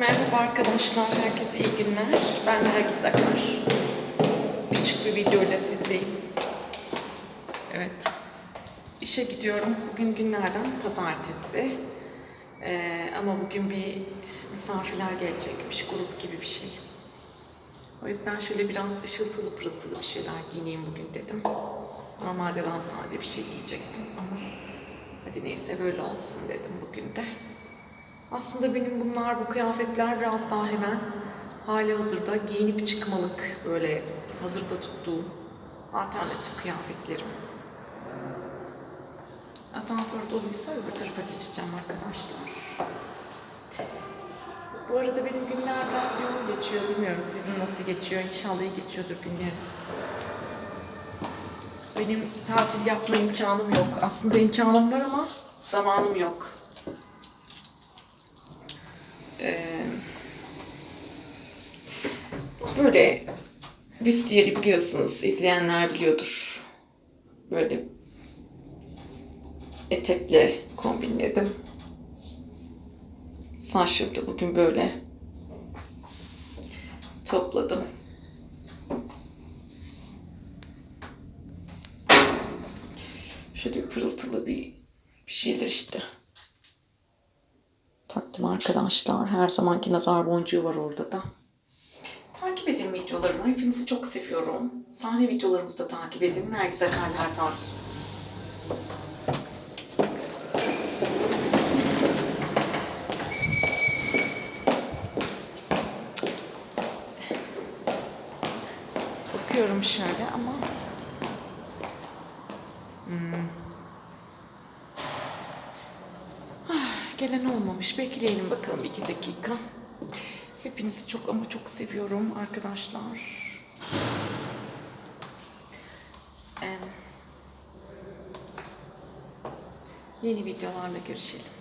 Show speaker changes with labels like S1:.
S1: Merhaba arkadaşlar, herkese iyi günler. Ben Nergis Akar. Küçük bir video ile sizdeyim. Evet, işe gidiyorum. Bugün günlerden pazartesi. Ee, ama bugün bir misafirler gelecekmiş, grup gibi bir şey. O yüzden şöyle biraz ışıltılı pırıltılı bir şeyler giyineyim bugün dedim. Normalde daha sade bir şey giyecektim ama hadi neyse böyle olsun dedim bugün de. Aslında benim bunlar, bu kıyafetler biraz daha hemen hali hazırda giyinip çıkmalık böyle hazırda tuttuğum alternatif kıyafetlerim. Asansör doluysa öbür tarafa geçeceğim arkadaşlar. Bu arada benim günler biraz yoğun geçiyor. Bilmiyorum sizin nasıl geçiyor. İnşallah iyi geçiyordur günleriniz. Benim tatil yapma imkanım yok. Aslında imkanım var ama zamanım yok. Ee, böyle büstiyeri biliyorsunuz. izleyenler biliyordur. Böyle etekle kombinledim. Saçlarımı da bugün böyle topladım. Şöyle pırıltılı bir, bir şeyler işte. Taktım arkadaşlar. Her zamanki nazar boncuğu var orada da. Takip edin videolarımı. Hepinizi çok seviyorum. Sahne videolarımızı da takip edin. Nergis Akarlar Tarz. Bakıyorum şöyle ama Gelen olmamış. Bekleyelim bakalım iki dakika. Hepinizi çok ama çok seviyorum arkadaşlar. Ee, yeni videolarla görüşelim.